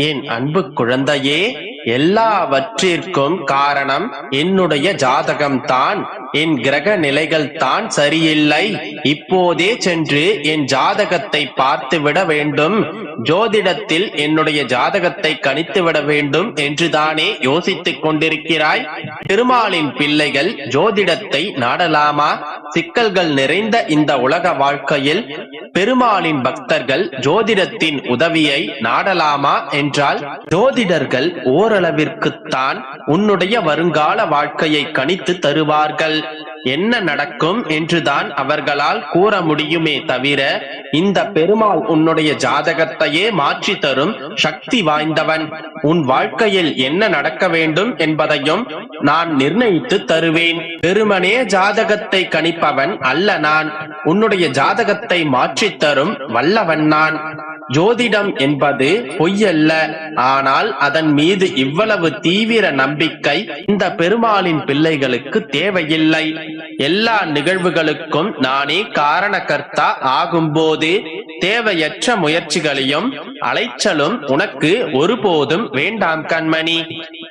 என் அன்பு குழந்தையே எல்லாவற்றிற்கும் காரணம் என்னுடைய ஜாதகம்தான். என் கிரக நிலைகள் தான் சரியில்லை. இப்போதே சென்று என் ஜாதகத்தை பார்த்து விட வேண்டும். ஜோதிடத்தில் என்னுடைய ஜாதகத்தை கணித்து விட வேண்டும் என்றுதானே யோசித்துக் கொண்டிருக்கிறாய். திருமாலின் பிள்ளைகள் ஜோதிடத்தை நாடலாமா? சிக்கல்கள் நிறைந்த இந்த உலக வாழ்க்கையில் பெருமாளின் பக்தர்கள் ஜோதிடத்தின் உதவியை நாடலாமா என்றால் ஜோதிடர்கள் ஓரளவிற்குத்தான் உன்னுடைய வருங்கால வாழ்க்கையை கணித்து தருவார்கள். என்ன நடக்கும் என்றுதான் அவர்களால் கூற முடியுமே தவிர இந்த பெருமாள் உன்னுடைய ஜாதகத்தையே மாற்றி தரும் சக்தி வாய்ந்தவன். உன் வாழ்க்கையில் என்ன நடக்க வேண்டும் என்பதையும் நான் நிர்ணயித்து தருவேன். பெருமனே ஜாதகத்தை கணிப்பவன் அல்ல நான். உன்னுடைய ஜாதகத்தை மாற்றித் தரும் வல்லவன் நான். ஜோதிடம் என்பது பொய்யல்ல. ஆனால் அதன் மீது இவ்வளவு தீவிர நம்பிக்கை இந்த பெருமாளின் பிள்ளைகளுக்கு தேவையில்லை. எல்லா நிகழ்வுகளுக்கும் நானே காரணகர்த்தா ஆகும்போது தேவையற்ற முயற்சிகளையும் அலைச்சலும் உனக்கு ஒருபோதும் வேண்டாம் கண்மணி.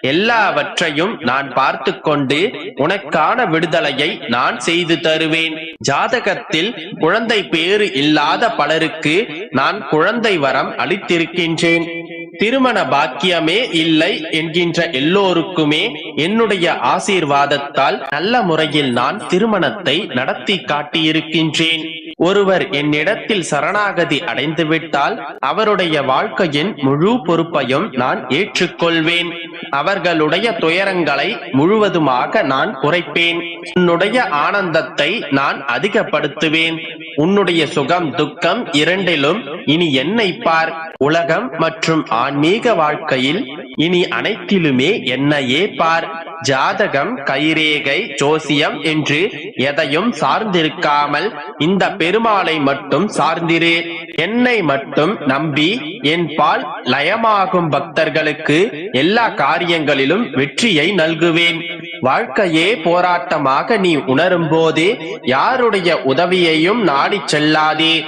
எல்லாவற்றையும் நான் பார்த்து கொண்டு உனக்கான விடுதலையை நான் செய்து தருவேன். ஜாதகத்தில் குழந்தை பேறு இல்லாத பலருக்கு நான் குழந்தை வரம் அளித்திருக்கின்றேன். திருமண பாக்கியமே இல்லை என்கின்ற எல்லோருக்குமே என்னுடைய ஆசீர்வாதத்தால் நல்ல முறையில் நான் திருமணத்தை நடத்தி காட்டியிருக்கின்றேன். ஒருவர் என்னிடத்தில் சரணாகதி அடைந்துவிட்டால் அவருடைய வாழ்க்கையின் முழு பொறுப்பையும் நான் ஏற்றுக்கொள்வேன். அவர்களுடைய துயரங்களை முழுவதுமாக நான் குறைப்பேன். உன்னுடைய ஆனந்தத்தை நான் அதிகப்படுத்துவேன். உன்னுடைய சுகம் துக்கம் இரண்டிலும் இனி என்னை பார். உலகம் மற்றும் ஆன்மீக வாழ்க்கையில் இனி அனைத்திலுமே என்னையே பார். ஜாதகம் கைரேகை ஜோசியம் என்று எதையும் சார்ந்திருக்காமல் இந்த பெருமாளை மட்டும் சார்ந்திரு. என்னை மட்டும் நம்பி என் பால் லயமாகும் பக்தர்களுக்கு எல்லா காரியங்களிலும் வெற்றியை நல்குவேன். வாழ்க்கையே போராட்டமாக நீ உணரும் போது யாருடைய உதவியையும் நாடி செல்லாதே.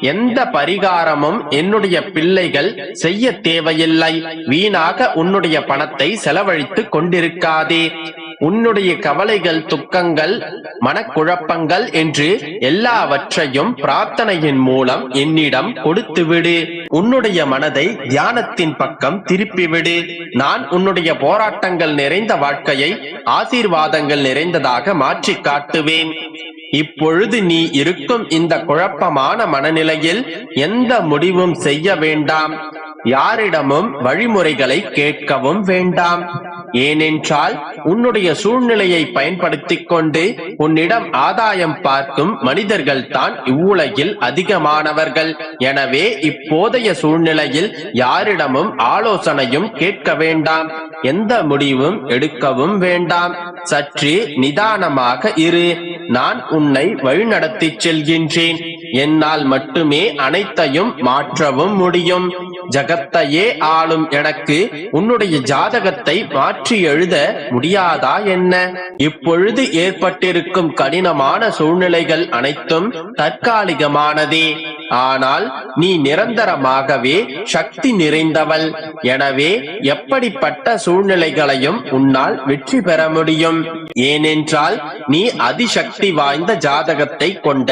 எந்த பரிகாரமும் என்னுடைய பிள்ளைகள் செய்ய தேவையில்லை. வீணாக உன்னுடைய பணத்தை செலவழித்துக் கொண்டிருக்காதே. உன்னுடைய கவலைகள் துக்கங்கள் மனக்குழப்பங்கள் என்று எல்லாவற்றையும் பிரார்த்தனையின் மூலம் என்னிடம் கொடுத்து விடு உன்னுடைய மனதை தியானத்தின் பக்கம் திருப்பிவிடு. நான் உன்னுடைய போராட்டங்கள் நிறைந்த வாழ்க்கையை ஆசீர்வாதங்கள் நிறைந்ததாக மாற்றி காட்டுவேன். இப்பொழுது நீ இருக்கும் இந்த குழப்பமான மனநிலையில் எந்த முடிவும் செய்ய வேண்டாம்? யாரிடமும் வழிமுறைகளை கேட்கவும் வேண்டாம். ஏனென்றால் உன்னுடைய சூழ்நிலையை பயன்படுத்திக் கொண்டு உன்னிடம் ஆதாயம் பார்க்கும் மனிதர்கள் தான் இவ்வுலகில் அதிகமானவர்கள். எனவே இப்போதைய சூழ்நிலையில் யாரிடமும் ஆலோசனையும் கேட்க வேண்டாம். எந்த முடிவும் எடுக்கவும் வேண்டாம். சற்று நிதானமாக இரு. நான் உன்னை வழிநடத்திச் செல்கின்றேன். என்னால் மட்டுமே அனைத்தையும் மாற்றவும் முடியும். ஜகத்தையே ஆளும் எனக்கு உன்னுடைய ஜாதகத்தை மாற்றி எழுத முடியாதா என்ன? இப்பொழுது ஏற்பட்டிருக்கும் கடினமான சூழ்நிலைகள் அனைத்தும் தற்காலிகமானதே. ஆனால் நீ நிரந்தரமாகவே சக்தி நிறைந்தவள். எனவே எப்படிப்பட்ட சூழ்நிலைகளையும் உன்னால் வெற்றி பெற முடியும். ஏனென்றால் நீ அதிசக்தி வாய்ந்த ஜாதகத்தை கொண்ட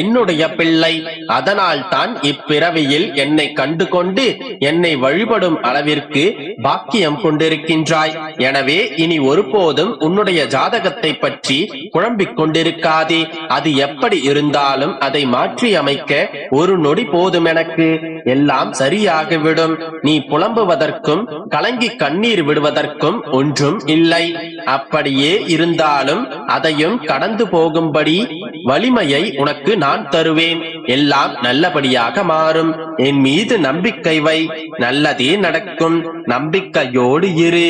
என்னுடைய பிள்ளை. அதனால் தான் இப்பிறவியில் என்னை கண்டுகொண்டு என்னை வழிபடும் அளவிற்கு பாக்கியம் கொண்டிருக்கின்றாய். எனவே இனி ஒருபோதும் உன்னுடைய ஜாதகத்தை பற்றி குழம்பிக் கொண்டிருக்காதே. அது எப்படி இருந்தாலும் அதை மாற்றி அமைக்க ஒரு நொடி போதும் எனக்கு. எல்லாம் சரியாகிவிடும். நீ புலம்புவதற்கும் கலங்கி கண்ணீர் விடுவதற்கும் ஒன்றும் இல்லை. அப்படியே இருந்தாலும் அதையும் கடந்து போகும்படி வலிமையை உனக்கு நான் தருவேன். எல்லாம் நல்லபடியாக மாறும். என் மீது நம்பிக்கை வை. நல்லதே நடக்கும். நம்பிக்கையோடு இரு.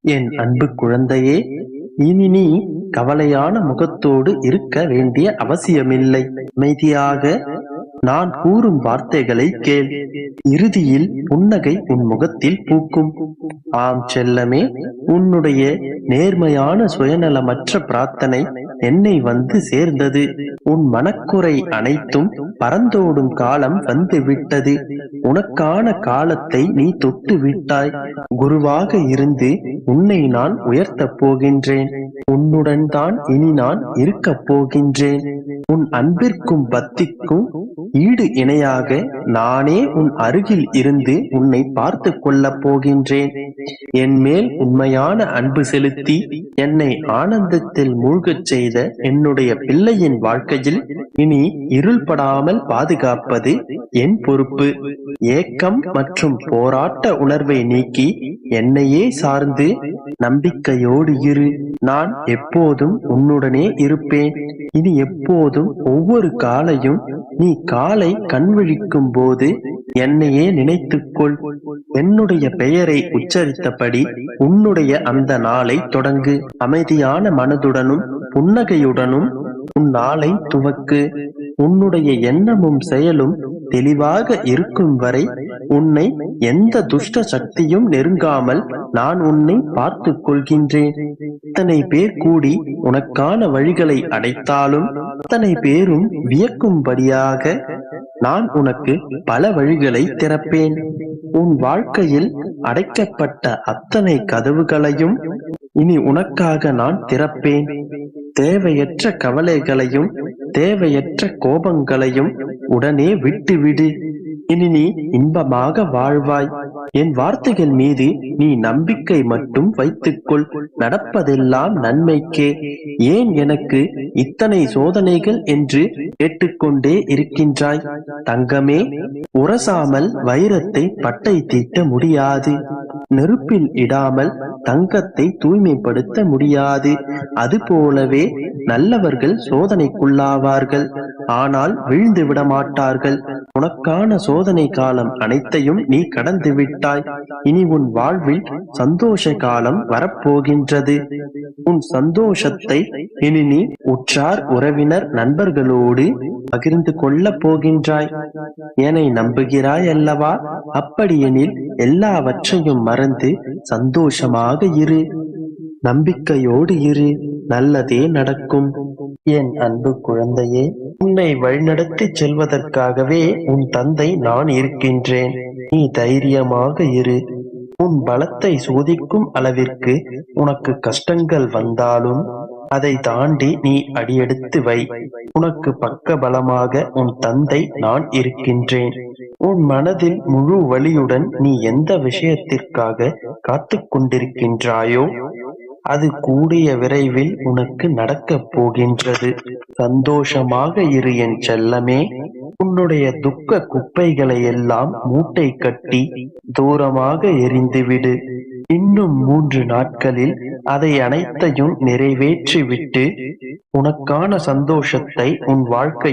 என் அன்பு குழந்தையே இனி நீ கவலையான முகத்தோடு இருக்க வேண்டிய அவசியமில்லை. அமைதியாக நான் கூறும் வார்த்தைகளை கேள். இறுதியில் புன்னகை உன் முகத்தில் பூக்கும். ஆம் செல்லமே உன்னுடைய நேர்மையான சுயநலமற்ற பிரார்த்தனை என்னை வந்து சேர்ந்தது. உன் மனக்குறை அனைத்தும் பறந்தோடும் காலம் வந்து விட்டது உனக்கான காலத்தை நீ தொட்டு விட்டாய் குருவாக இருந்து உன்னை நான் உயர்த்தப் போகின்றேன். உன்னுடன் தான் இனி நான் இருக்கப் போகின்றேன். உன் அன்பிற்கும் பக்திக்கும் ஈடு இணையாக நானே உன் அருகில் இருந்து உன்னை பார்த்து கொள்ளப் போகின்றேன். என் மேல் உண்மையான அன்பு செலுத்தி என்னை ஆனந்தத்தில் மூழ்கச் செய்த என்னுடைய பிள்ளையின் வாழ்க்கை வாழ்க்கையில் இனி இருள்படாமல் பாதுகாப்பது என் பொறுப்பு. ஏக்கம் மற்றும் போராட்ட உணர்வை நீக்கி என்னையே சார்ந்து நம்பிக்கையோடு இரு. நான் எப்போதும் உன்னுடனே இருப்பேன். இனி எப்போதும் ஒவ்வொரு காலையும் நீ காலை கண்விழிக்கும் போது என்னையே நினைத்துக்கொள். என்னுடைய பெயரை உச்சரித்தபடி உன்னுடைய அந்த நாளை தொடங்கு. அமைதியான மனதுடனும் புன்னகையுடனும் உன் நாளை துவக்கு. உன்னுடைய எண்ணமும் செயலும் தெளிவாக இருக்கும் வரை உன்னை எந்த துஷ்ட சக்தியும் நெருங்காமல் நான் உன்னை பார்த்துக் கொள்கின்றேன். இத்தனை பேர் கூடி உனக்கான வழிகளை அடைத்தாலும் அத்தனை பேரும் வியக்கும்படியாக நான் உனக்கு பல வழிகளை திறப்பேன். உன் வாழ்க்கையில் அடைக்கப்பட்ட அத்தனை கதவுகளையும் இனி உனக்காக நான் திறப்பேன். தேவையற்ற கவலைகளையும் தேவையற்ற கோபங்களையும் உடனே விட்டுவிடு. இனி நீ இன்பமாக வாழ்வாய். என் வார்த்தைகள் மீது நீ நம்பிக்கை மட்டும் வைத்துக்கொள். நடப்பதெல்லாம் நன்மைக்கே. ஏன் எனக்கு இத்தனை சோதனைகள் என்று கேட்டுக்கொண்டே இருக்கின்றாய்? தங்கமே உரசாமல் வைரத்தை பட்டை தீட்ட முடியாது. நெருப்பில் இடாமல் தங்கத்தை தூய்மைப்படுத்த முடியாது. அதுபோலவே நல்லவர்கள் சோதனைக்குள்ளாவார்கள். ஆனால் வீழ்ந்து விட மாட்டார்கள் உனக்கான சோதனை காலம் அனைத்தையும் நீ கடந்து விட்டாய் இனி உன் வாழ்வில் சந்தோஷ காலம் வரப்போகின்றது. உன் சந்தோஷத்தை இனி நீ உற்றார் உறவினர் நண்பர்களோடு பகிர்ந்து கொள்ளப் போகின்றாய். என்னை நம்புகிறாய் அல்லவா? அப்படியெனில் எல்லாவற்றையும் மறந்து சந்தோஷமாக இரு. நம்பிக்கையோடு இரு. நல்லதே நடக்கும். என் அன்பு குழந்தையே உன்னை வழிநடத்திச் செல்வதற்காகவே உன் தந்தை நான் இருக்கின்றேன். நீ தைரியமாக இரு. உன் பலத்தை சோதிக்கும் அளவிற்கு உனக்கு கஷ்டங்கள் வந்தாலும் அதை தாண்டி நீ அடியெடுத்து வை. உனக்கு பக்க பலமாக உன் தந்தை நான் இருக்கின்றேன். உன் மனதில் முழு வலியுடன் நீ எந்த விஷயத்திற்காக காத்து கொண்டிருக்கின்றாயோ அது கூடிய விரைவில் உனக்கு நடக்கப் போகின்றது. சந்தோஷமாக இரு என் செல்லமே. உன்னுடைய துக்க குப்பைகளை எல்லாம் மூட்டை கட்டி தூரமாக எரிந்துவிடு. இன்னும் மூன்று நாட்களில் அதை அனைத்தையும் நிறைவேற்றிவிட்டு உனக்கான சந்தோஷத்தை உன் வாழ்க்கை